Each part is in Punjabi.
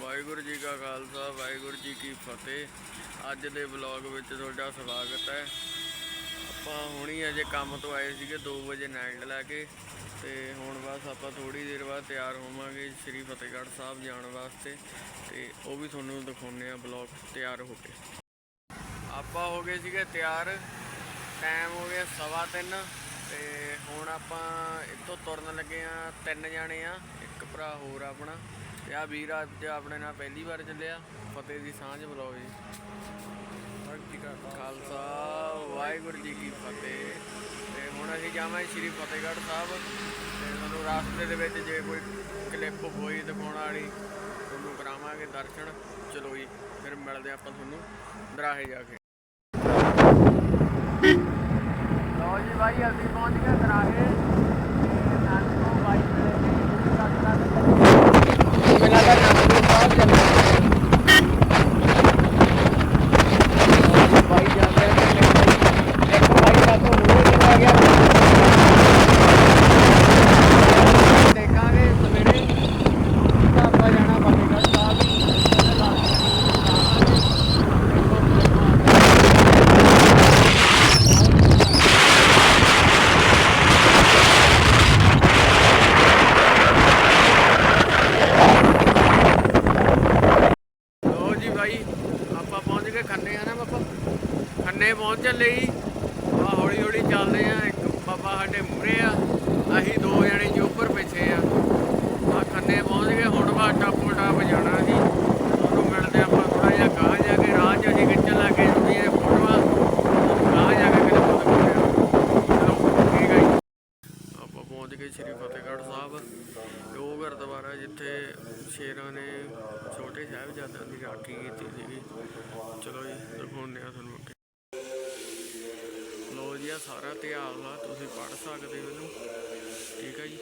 ਵਾਹਿਗੁਰੂ ਜੀ ਕਾ ਖਾਲਸਾ, ਵਾਹਿਗੁਰੂ ਜੀ ਕੀ ਫਤਿਹ। ਅੱਜ ਦੇ ਵਲੌਗ ਵਿੱਚ ਤੁਹਾਡਾ ਸਵਾਗਤ ਹੈ। ਆਪਾਂ ਹੁਣੀ ਅਜੇ ਕੰਮ ਤੋਂ ਆਏ ਸੀਗੇ 2 ਵਜੇ ਨਾਈਟ ਲੈ ਕੇ। ਤੇ ਹੁਣ ਬਸ ਆਪਾਂ ਥੋੜੀ ਦੇਰ ਬਾਅਦ ਤਿਆਰ ਹੋਵਾਂਗੇ ਸ੍ਰੀ ਫਤਿਹਗੜ੍ਹ ਸਾਹਿਬ ਜਾਣ ਵਾਸਤੇ। ਤੇ ਉਹ ਵੀ ਤੁਹਾਨੂੰ ਦਿਖਾਉਣੇ ਆ ਵਲੌਗ ਤਿਆਰ ਹੋ ਕੇ। ਆਪਾਂ ਹੋ ਗਏ ਸੀਗੇ ਤਿਆਰ। ਟਾਈਮ ਹੋ ਗਿਆ ਸਵਾ ਤਿੰਨ। ਤੇ ਹੁਣ ਆਪਾਂ ਇੱਥੋਂ ਤੁਰਨ ਲੱਗੇ ਆ ਤਿੰਨ ਜਾਣੇ ਆ ਇੱਕ ਭਰਾ ਹੋਰ ਆਪਣਾ। ਤੇ ਆ ਵੀਰ, ਅੱਜ ਆਪਣੇ ਨਾਲ ਪਹਿਲੀ ਵਾਰ ਚੱਲਿਆ। ਫਤਿਹ ਦੀ ਸਾਂਝ ਬੁਲਾਓ ਜੀ। ਖਾਲਸਾ, ਵਾਹਿਗੁਰੂ ਜੀ ਕੀ ਫਤਿਹ। ਤੇ ਹੁਣ ਅਸੀਂ ਜਾਵਾਂਗੇ ਸ੍ਰੀ ਫਤਿਹਗੜ੍ਹ ਸਾਹਿਬ। ਤੇ ਤੁਹਾਨੂੰ ਰਾਸਤੇ ਦੇ ਵਿੱਚ ਜੇ ਕੋਈ ਕਲਿੱਪ ਹੋਈ ਦਿਖਾਉਣ ਵਾਲੀ, ਤੁਹਾਨੂੰ ਕਰਾਵਾਂਗੇ ਦਰਸ਼ਨ। ਚਲੋ ਜੀ, ਫਿਰ ਮਿਲਦੇ ਆਪਾਂ ਤੁਹਾਨੂੰ ਦਰਾਹੇ ਜਾ ਕੇ ਲਓ ਜੀ ਭਾਈ ਅਸੀਂ ਪਹੁੰਚ ਗਏ ਦਰਾਹੇ ਤੇ ਨਾਲ ਤੋਂ ਬਾਈਕ ਲੈ ਕੇ ਯਾਤਰਾ ਤੇ ਮੇਰਾ ਤਾਂ ਨਾਮ ਸਾਹਿਬ ਚੱਲਣਾ ਬਾਈ ਜਾਂਦੇ ਨੇ ਇੱਕ ਬਾਈ ਦਾ ਤੋਂ ਹੋਰ ਚਲਾ ਗਿਆ ਦੇਖਾਂਗੇ ਸਵੇਰੇ ਤਾਂ ਆਪਾਂ ਜਾਣਾ ਫਤਿਹਗੜ੍ਹ ਸਾਹਿਬ ਹੀ ਪਹਿਲਾਂ ਲਾਸਟ ਲੋ ਜੀ ਭਾਈ ਆਪਾਂ ਪਹੁੰਚ ਗਏ ਖੰਨੇ ਆ ਨਾ ਬਾਬਾ ਖੰਨੇ ਪਹੁੰਚ ਲਈ ਜੀ ਆ ਹੌਲੀ ਹੌਲੀ ਚੱਲਦੇ ਆ। ਇੱਕ ਬਾਬਾ ਸਾਡੇ ਮੂਰੇ ਆ। ਅਸੀਂ ਦੋ ਜਣੇ ਜੀ ਪਿੱਛੇ ਆ। ਆ ਖੰਨੇ ਪਹੁੰਚ ਗਏ। ਹੁਣ ਬਾ ਟਾਪੋ ਟਾਪ ਜੀ। ਤੁਹਾਨੂੰ ਮਿਲਦੇ ਆਪਾਂ ਥੋੜਾ ਜਿਹਾ ਗਾਹ ਜਾ ਕੇ। ਰਾਹ 'ਚ ਅਸੀਂ ਖਿੱਚਣ ਲੱਗੇ ਜੁੜੀਆਂ ਫੋਟੋਆਂ ਗਾਹ ਜਾ ਕੇ ਕਿਤੇ ਫੋਟੋ ਚਲੋ, ਠੀਕ ਹੈ ਆਪਾਂ ਪਹੁੰਚ ਗਏ ਸ੍ਰੀ ਫਤਿਹਗੜ੍ਹ ਸਾਹਿਬ। ਤੇ ਉਹ ਗੁਰਦੁਆਰਾ ਜਿੱਥੇ ਸ਼ੇਰਾਂ ਨੇ ਛੋਟੇ ਸਾਹਿਬਜ਼ਾਦਿਆਂ ਦੀ ਰਾਖੀ ਕੀਤੀ ਸੀਗੀ। ਚਲੋ ਜੀ। ਸਾਰਾ ਇਤਿਹਾਸ ਆ ਤੁਸੀਂ ਪੜ੍ਹ ਸਕਦੇ ਹੋ ਇਹਨੂੰ। ਠੀਕ ਹੈ ਜੀ।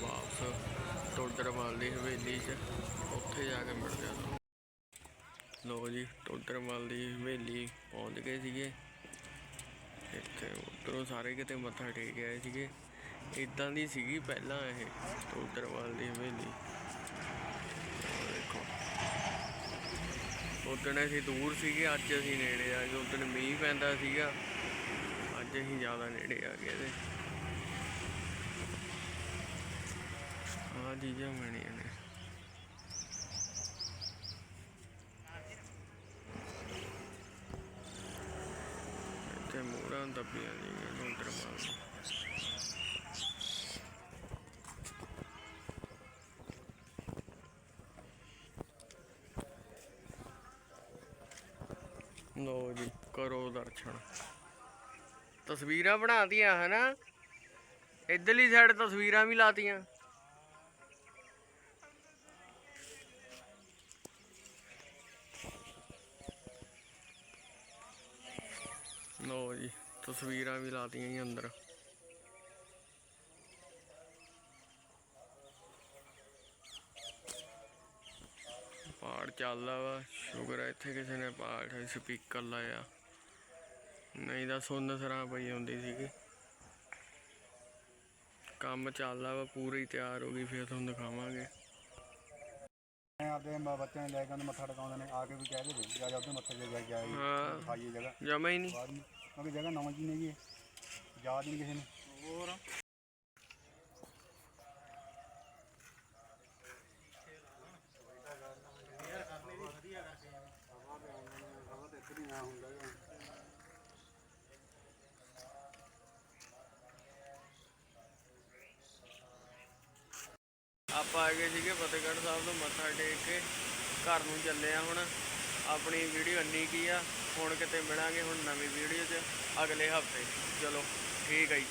ਵਾਪਸ ਟੋਡਰਮਲ ਦੀ ਹਵੇਲੀ 'ਚ, ਉੱਥੇ ਜਾ ਕੇ ਮਿਲਦੇ ਹਾਂ ਲੋ ਜੀ ਟੋਡਰਮਲ ਦੀ ਹਵੇਲੀ ਪਹੁੰਚ ਗਏ ਸੀਗੇ। ਇੱਥੇ ਉਧਰੋਂ ਸਾਰੇ ਕਿਤੇ ਮੱਥਾ ਟੇਕ ਆਏ ਸੀਗੇ। ਇਦਾਂ ਦੀ ਸੀਗੀ ਪਹਿਲਾਂ ਇਹ ਟੋਡਰਮਲ ਦੀ ਹਵੇਲੀ। ਆਹ ਦੇਖੋ। ਉਦਣ ਅਸੀਂ ਦੂਰ ਸੀਗੇ, ਅੱਜ ਅਸੀਂ ਨੇੜੇ ਆ ਗਏ। ਉਦਣ ਮੀਂਹ ਪੈਂਦਾ ਸੀਗਾ। ਅੱਜ ਅਸੀਂ ਜ਼ਿਆਦਾ ਨੇੜੇ ਆ ਗਏ ਇਹਦੇ। ਆ ਚੀਜ਼ਾਂ ਬਣੀਆਂ ਨੇ। ਇੱਥੇ ਮੋਹਰਾਂ ਦੱਬੀਆਂ ਲੋ ਜੀ, ਕਰੋ ਦਰਸ਼ਨ। ਤਸਵੀਰਾਂ ਬਣਾਤੀਆਂ ਹਨਾ। ਇਧਰਲੀ ਸਾਈਡ ਤਸਵੀਰਾਂ ਵੀ ਲਾਤੀਆਂ। ਲੋ ਜੀ, ਤਸਵੀਰਾਂ ਵੀ ਲਾਤੀਆਂ ਜੀ ਅੰਦਰ। ਪਾਠ ਚੱਲਦਾ ਵਾ, ਸ਼ੁਕਰ ਹੈ ਇੱਥੇ ਕਿਸੇ ਨੇ ਪਾਠ ਸਪੀਕਰ ਲਾਇਆ। ਨਹੀਂ ਤਾਂ ਸੁੰਨ ਸਰਾਂ ਪਈ ਹੁੰਦੀ ਸੀਗੀ। ਕੰਮ ਚੱਲਦਾ ਵਾ, ਪੂਰੀ ਤਿਆਰ ਹੋ ਗਈ, ਫਿਰ ਤੁਹਾਨੂੰ ਦਿਖਾਵਾਂਗੇ। ਆਪਦੇ ਮ- ਬੱਚਿਆਂ ਨੂੰ ਲੈ ਕੇ ਉਹਨੂੰ ਮੱਥਾ ਟਿਕਾਉਂਦੇ ਨੇ ਆ ਕੇ ਵੀ ਕਹਿ ਦੇ ਜਾ ਜਾ ਉਹਦੇ ਮੱਥੇ ਤੇ ਜਾ ਆਈ ਹਾਂ। ਖਾਈਏ ਜਗ੍ਹਾ। ਜਮਾ ਹੀ ਨਹੀਂ। ਬਾਅਦ ਨੂੰ ਕਿਉਂਕਿ ਜਗ੍ਹਾ ਨਵਾਂ ਜੀ ਨਹੀਂ ਜੀ ਯਾਦ ਨਹੀਂ ਕਿਸੇ ਨੂੰ। ਹੋਰ? ਆਪਾਂ ਆ ਗਏ ਸੀਗੇ ਫਤਿਹਗੜ੍ਹ ਸਾਹਿਬ ਤੋਂ ਮੱਥਾ ਟੇਕ ਕੇ, ਘਰ ਨੂੰ ਚੱਲੇ ਆ ਹੁਣ। ਆਪਣੀ ਵੀਡੀਓ ਇੰਨੀ ਕੀ ਆ, ਹੁਣ ਕਿਤੇ ਮਿਲਾਂਗੇ ਹੁਣ ਨਵੀਂ ਵੀਡੀਓ 'ਚ ਅਗਲੇ ਹਫ਼ਤੇ। ਚਲੋ, ਠੀਕ ਹੈ ਜੀ।